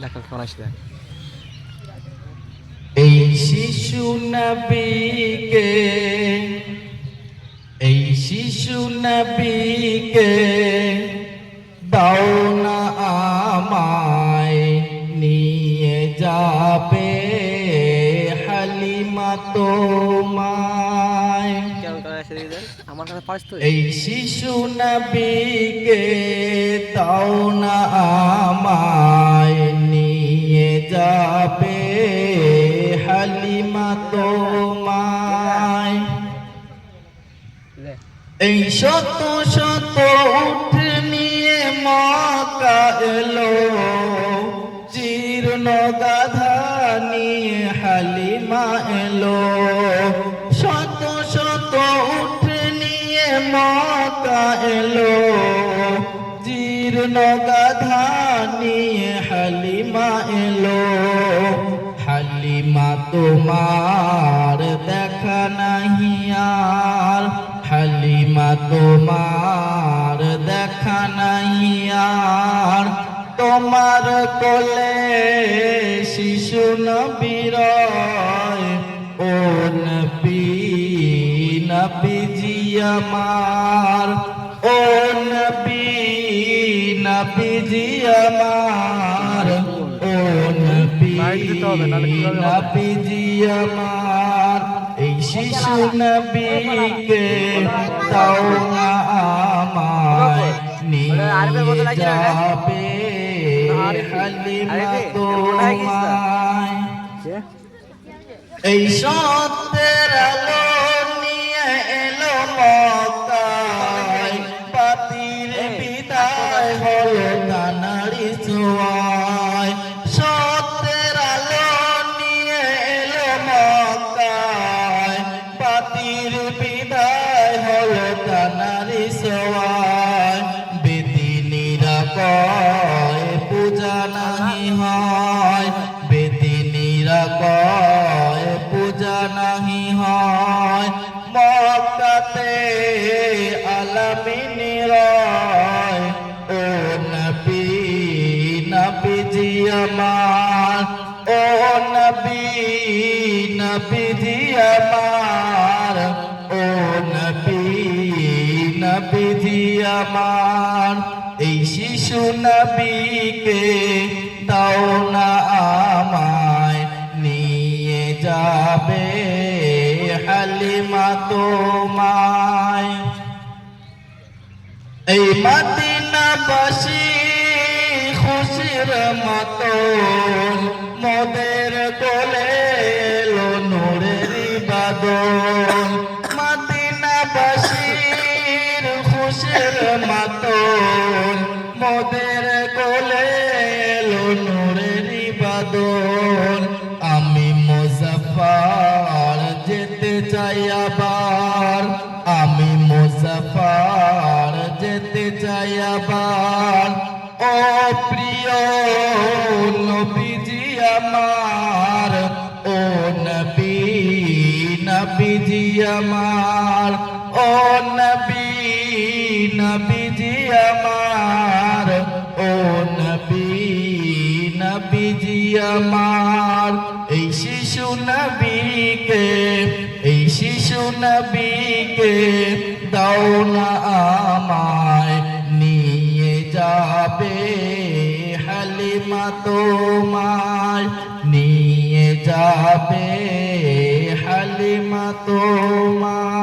দেখো কেমন আসছে এই শিশু নবীকে এই শিশু নবীকে আমার কাছে পারিস তো এই শিশু নবীকে তাও না আমায় নিয়ে যাবে হালিমা তোমায়। এই শত শত উঠ নিয়ে মকা এলো। জীর্ণ গাধা নিয়ে হালিমা এলো। জীর্ণ গাধা নিয়ে হালিমা এলো। হালিমা তোমার দেখা নাহি আর। হালিমা তোমার দেখা নাহি আর। তোমার কোলে শিশু নবীর ও নবী নবীজি আমার। নবীজি আমার ও নবী মাইক দিতে হবে, নাহলে কীভাবে হবে? নবীজি আমার এই শিশু নবীকে তাও আমায় নিয়ে হ্যাঁ? যাবে হালিমা? তোমায় এই সত্যের আলো নিয়ে এলো মক্কায় পাতির বিদায় হলো কানাড়ি ছোঁয়ায় সত্যের আলো নিয়ে এলো মক্কায়। পাতির বিদায় হলো কানাড়ি ছোঁয়ায় বেদিনীরা কয় পূজা নাহি হয়। বেদিনীরা কয় পূজা নাহি হয়। আমার ও নবী নবীজি আমার ও নবী নবীজি আমার এই শিশু নবীকে দাও না আমায়, নিয়ে যাবে হালিমা তোমায়। এই মদিনাবাসী খুশির মতন, মোদের কোলে এলো নূরের বাদল মদিনাবাসীর খুশির মতন, মোদের কোলে এলো নূরের বাদল আমি মুজাফার যেতে চাই আবার, আমি মুজাফার যেতে চাই আবার। ও প্রিয় নবীজি আমার, ও নবী, নবীজি আমার, ও নবী, নবীজি আমার, ও নবী, নবীজি আমার। এই শিশু নবীকে, এই শিশু নবীকে দাও না আমায়। যাবে হালিমা তোমায়